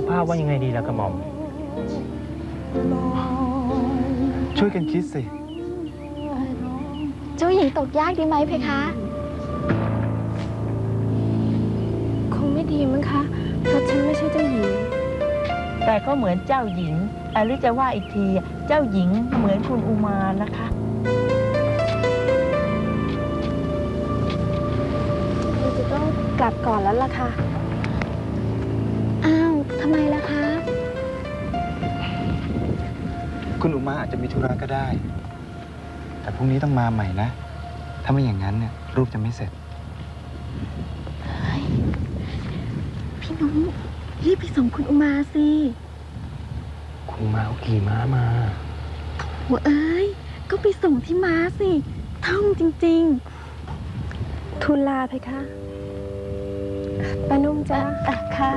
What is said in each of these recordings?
บว่ายังไงดีล่ะกระหม่อม ช่วยกันคิดสิ เจ้าหญิงตกยากดีไหมเพคะ คงไม่ดีมั้งคะ เพราะฉันไม่ใช่เจ้าหญิง แต่ก็เหมือนเจ้าหญิงอะหรือจะว่าอีกที เจ้าหญิงเหมือนคุณอุมานะคะ เราจะต้องกลับก่อนแล้วล่ะค่ะ คุณอุมาอาจจะมีธุระก็ได้ แต่พรุ่งนี้ต้องมาใหม่นะ ถ้าไม่อย่างนั้นเนี่ยรูปจะไม่เสร็จ พี่นุ้งรีบไปส่งคุณอุมาสิคุณมาเอาขี่ม้ามา หัวเอ้ย ก็ไปส่งที่ม้าสิท่องจริงทูลลาเพคะป้านุ่มจ้าอะค่ะ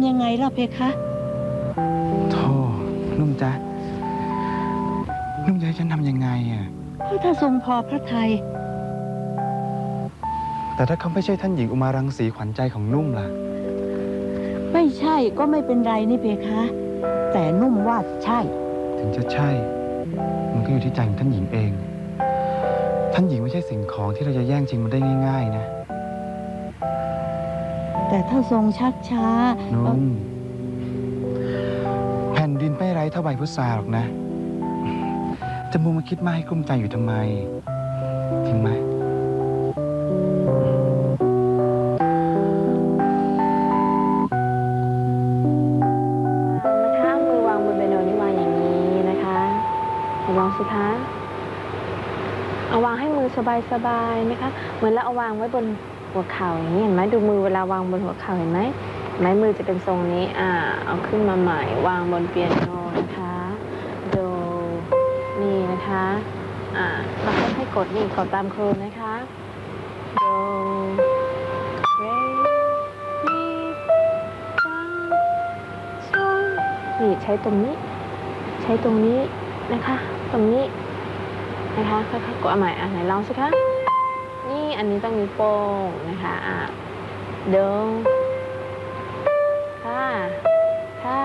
ำยังไงล่ะเพคะ โธ่นุ่มจ๊ะ นุ่มจะให้ฉันทำยังไงอะก็ถ้าทรงพอพระทัยแต่ถ้าเขาไม่ใช่ท่านหญิงอุมารังสีขวัญใจของนุ่มล่ะ ไม่ใช่ก็ไม่เป็นไรนี่เพคะ แต่นุ่มว่าใช่ ถึงจะใช่ มันก็อยู่ที่ใจของท่านหญิงเอง ท่านหญิงไม่ใช่สิ่งของที่เราจะแย่งชิงมันได้ง่าย ๆ นะ แต่ถ้าทรงชักช้านุ่มแผ่นดินไม่ไร้เท่าใบพุทราหรอกนะจะมัวมาคิดมากให้กลุ้มใจอยู่ทำไมจริงไหมนะคะมือวางบนเบโนนี่วางอย่างนี้นะคะลองสิคะเอาวางให้มือสบายๆนะคะ เหมือนเราเอาวางไว้บน หัวเข่าอย่างนี้เห็นไหมดูมือเวลาวางบนหัวเข่าเห็นไหมไหมมือจะเป็นทรงนี้อ่าเอาขึ้นมาใหม่วางบนเปียโนนะคะโดนี่นะคะอ่าเราค่อยๆกดนี่กดตามครนนะคะโดเรมีฟาโซนี่ใช้ตรงนี้ ใช้ตรงนี้นะคะ ตรงนี้นะคะค่อยๆกดเอาใหม่อะไหนลองสิคะ อันนี้ต้องมีวโป้งนะคะอะเดิงค่ะค่ะ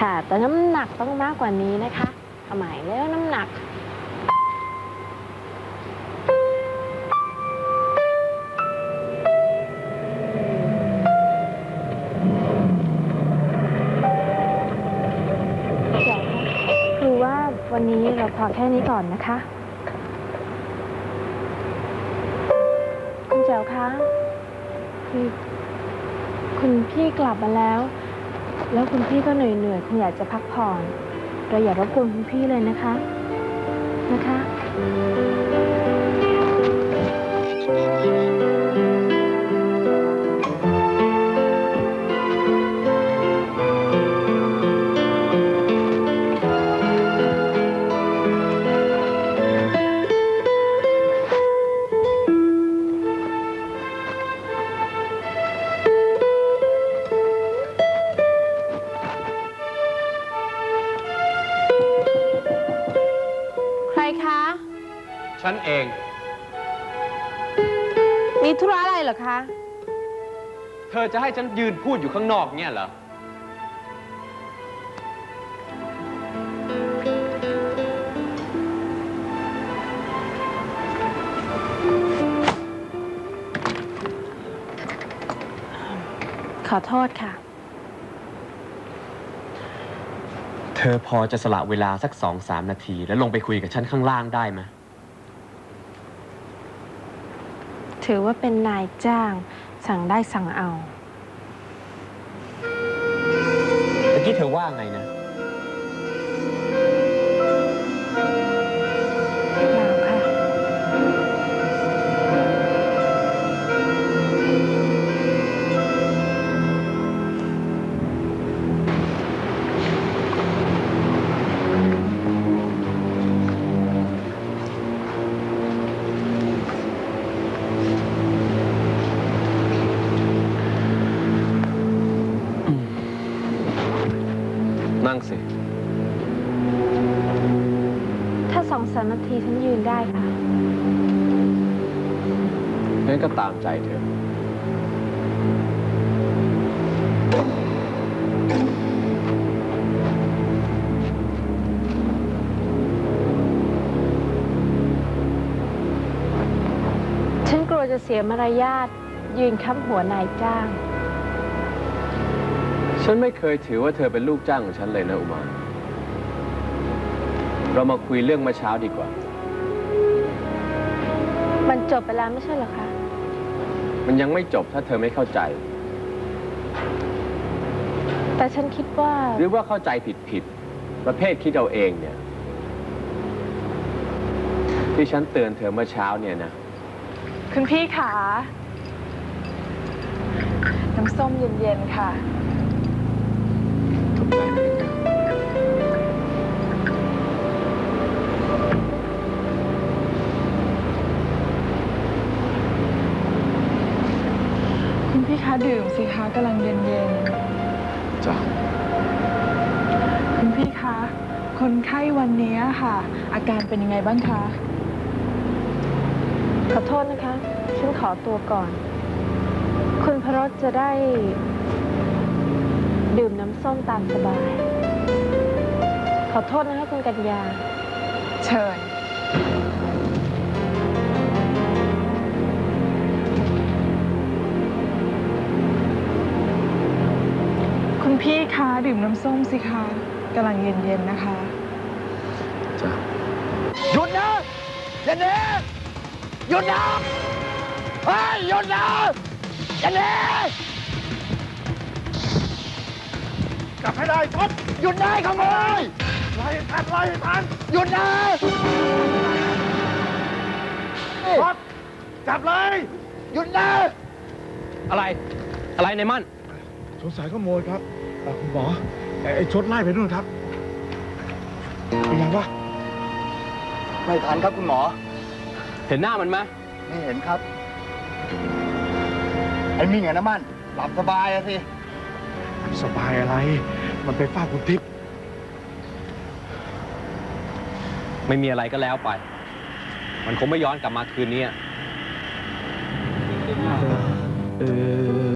ค่ะ แต่น้ำหนักต้องมากกว่านี้นะคะเอาใหม่แล้วน้ำหนักเดี๋ยวคือว่าวันนี้เราพอแค่นี้ก่อนนะคะ คุณแจ๋วคะ คือ คุณพี่กลับมาแล้ว แล้วคุณพี่ก็เหนื่อยเหนื่อยๆคงอยากจะพักผ่อน เราอย่ารบกวนคุณพี่เลยนะคะ นะคะ ฉันเอง มีธุระอะไรเหรอคะ เธอจะให้ฉันยืนพูดอยู่ข้างนอกเนี่ยเหรอ ขอโทษค่ะ เธอพอจะสละเวลาสักสองสามนาที แล้วลงไปคุยกับฉันข้างล่างได้ไหม ถือว่าเป็นนายจ้าง สั่งได้สั่งเอา ตะกี้เธอว่าไงนะ งั้นก็ตามใจเธอ ฉันกลัวจะเสียมารยาทยืนค้ำหัวนายจ้าง ฉันไม่เคยถือว่าเธอเป็นลูกจ้างของฉันเลยนะอุมา เรามาคุยเรื่องเมื่อเช้าดีกว่า มันจบไปแล้วไม่ใช่เหรอคะ มันยังไม่จบถ้าเธอไม่เข้าใจ แต่ฉันคิดว่า หรือว่าเข้าใจผิดผิดๆประเภทคิดเอาเองเนี่ย ที่ฉันเตือนเธอเมื่อเช้าเนี่ยนะ คุณพี่ขาน้ำส้มเย็นๆค่ะ คะกำลังเย็นจ้ะๆ คุณพี่คะ คนไข้วันนี้ค่ะ อาการเป็นยังไงบ้างคะ ขอโทษนะคะ ฉันขอตัวก่อน คุณพรสจะได้ ดื่มน้ำส้มตามสบาย ขอโทษนะคะคุณกัญญา ดื่มน้ำส้มสิคะกำลังเย็นๆนะคะ จ้ะหยุดนะอย่าหนีหยุดนะเฮ้ยหยุดนะอย่าหนีกลับให้ได้ทบหยุดนะขโมยไล่ทันไล่ทันหยุดนะทบจับเลยหยุดนะอะไร อะไรในมั่น สงสัยขโมยครับ เอ่อคุณหมอไอ้ไอ้ชดไล่ไปนู่นครับเป็นไงวะไม่ทันครับคุณหมอ เห็นหน้ามันไหมไม่เห็นครับ ไอ้มิ่งอะนะมัน หลับสบายอะสิ สบายอะไร มันไปเฝ้าคุณทิพย์ไม่มีอะไรก็แล้วไป มันคงไม่ย้อนกลับมาคืนนี้อะ เออ